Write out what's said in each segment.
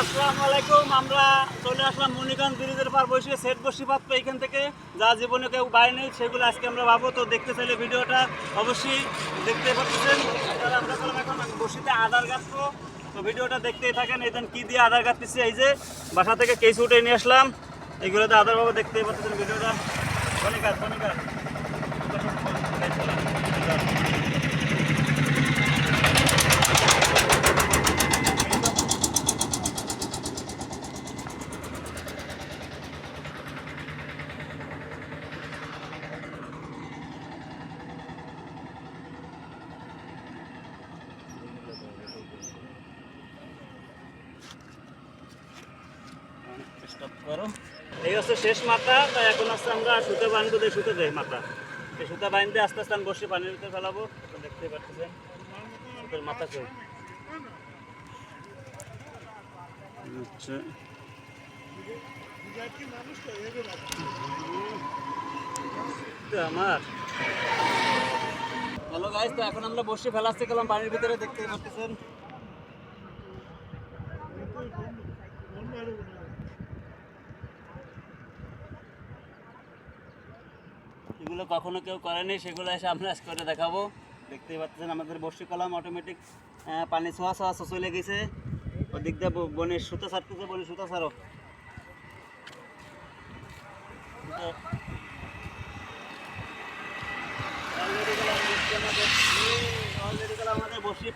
আসসালামু আলাইকুম। আমরা চলে আসলাম মণিকান্ত ব্রিজের পার বসে সেট বসি পাতবো এখান থেকে। যা জীবনে কেউ বাই নেই, সেগুলো আজকে আমরা পাবো তো দেখতে চাইলে ভিডিওটা অবশ্যই দেখতে পাচ্ছেন আমরা এখন বসিতে আধার কাটবো তো। ভিডিওটা দেখতেই থাকেন, এই কি দিয়ে আধার কাটতেছি এই যে বাসা থেকে কেস উঠে নিয়ে আসলাম। এইগুলোতে আধার বাবু দেখতেই পাচ্ছেন ভিডিওটা। মণিকাজ মণিকাজ স্টপ করো। এই হচ্ছে শেষ মাথা তাই এখন হচ্ছে আমরা সুতো বাঁধবো দিয়ে সুতো দেয় মাথা। এই সুতা বাঁধতে আস্তে আস্তে আমি বসে পানির ভিতরে ফেলাবো। তো দেখতেই পাচ্ছেন সুতোর মাথা কই? আচ্ছা। আমার। হ্যালো গাইস তো এখন আমরা বসে ফেলাতে গেলাম পানির ভিতরে দেখতেই পাচ্ছেন। এগুলো কখনো কেউ করেনি, সেগুলো এসে আমরা আজ করে দেখাবো। দেখতেই পাচ্ছেন, আমাদের বর্ষি কলাম অটোমেটিক পানি ছোঁয়া ছোঁয়া চলে গেছে। ওদিক দিয়ে বনের সুতো ছাড়তেছে, বনের সুতো ছাড়ো।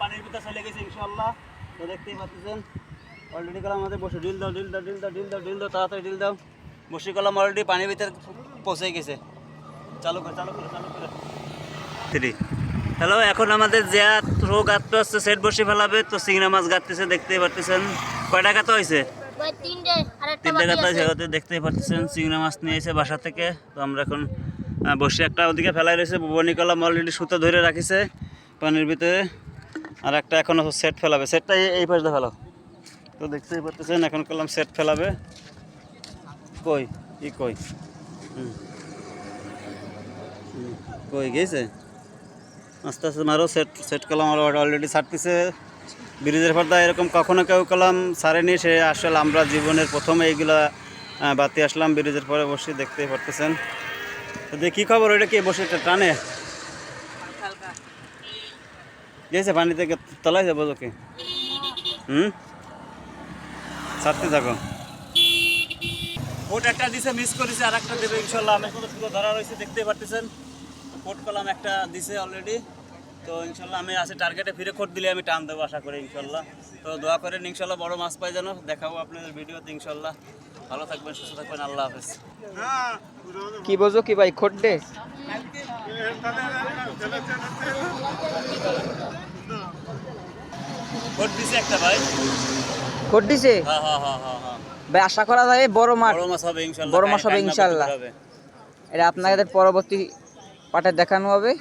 পানির ভিতরে চলে গেছে ইনশাল্লাহ তো দেখতেই পাচ্ছেন অলরেডি গেলাম আমাদের বসে। ডিল দাও ডিল দাও ডিল দাও ডিল দাও তাড়াতাড়ি ডিল দাও। বসি কলাম অলরেডি পানির ভিতরে পৌঁছে গেছে। হ্যালো এখন আমাদের যে রো গাঁততে হচ্ছে সেট বসে ফেলাবে। তো চিংড়া মাছ গাঁততেছে দেখতেই পারতেছেন। কয়টা গাঁথা হয়েছে? তিনটে আছে। হয়েছে দেখতেই পাচ্ছেন চিংড়া মাছ নিয়ে এসে বাসা থেকে। তো আমরা এখন বসে একটা ওদিকে ফেলাই রয়েছে। বনি কলাম অলরেডি সুতো ধরে রাখিছে পানির ভিতরে। আর একটা এখন সেট ফেলাবে। সেটটা এই- পাশে ফেলো। তো দেখতেই পাচ্ছেন এখন কলাম সেট ফেলাবে। কই? ই কই? হুম। কই গেছে? আস্তে আস্তে মারো সেট সেট কলাম অলরেডি ছাড়তেছে ব্রিজের পর্দা এরকম কখনো কেউ কলাম ছাড়েনি, সে আসলে আমরা জীবনের প্রথমে এইগুলা বাতি আসলাম, ব্রিজের পরে বসে দেখতেই পারতেছেন। দেখি কী খবর, ওইটা কি বসে একটা টানে? গেছে পানি থেকে তলায় যাব তোকে। হুম? ছাড়তে থাকো। কোট একটা দিছে মিস করেছে আর একটা দেবে ইনশাল্লাহ। আমি সুতো ধরা রয়েছে দেখতেই পারতেছেন। কোট কলাম একটা দিছে অলরেডি তো ইনশাল্লাহ আমি আছে টার্গেটে ফিরে কোট দিলে আমি টান দেবো আশা করি ইনশাল্লাহ। তো দোয়া করেন ইনশাল্লাহ বড় মাছ পাই যেন। দেখাবো আপনাদের ভিডিওতে ইনশাল্লাহ। ভালো থাকবেন সুস্থ থাকবেন আল্লাহ হাফেজ। কি বোঝো কি ভাই খোড্ডে কোট দিছে একটা ভাই। খোড দিছে? হ্যাঁ হ্যাঁ হ্যাঁ হ্যাঁ হ্যাঁ। ভাই আশা করা যায় বড় মাছ হবে ইনশাআল্লাহ বড় মাছ হবে টাইম ইনশাল্লাহ। এটা আপনাদের পরবর্তী পাঠে দেখানো হবে।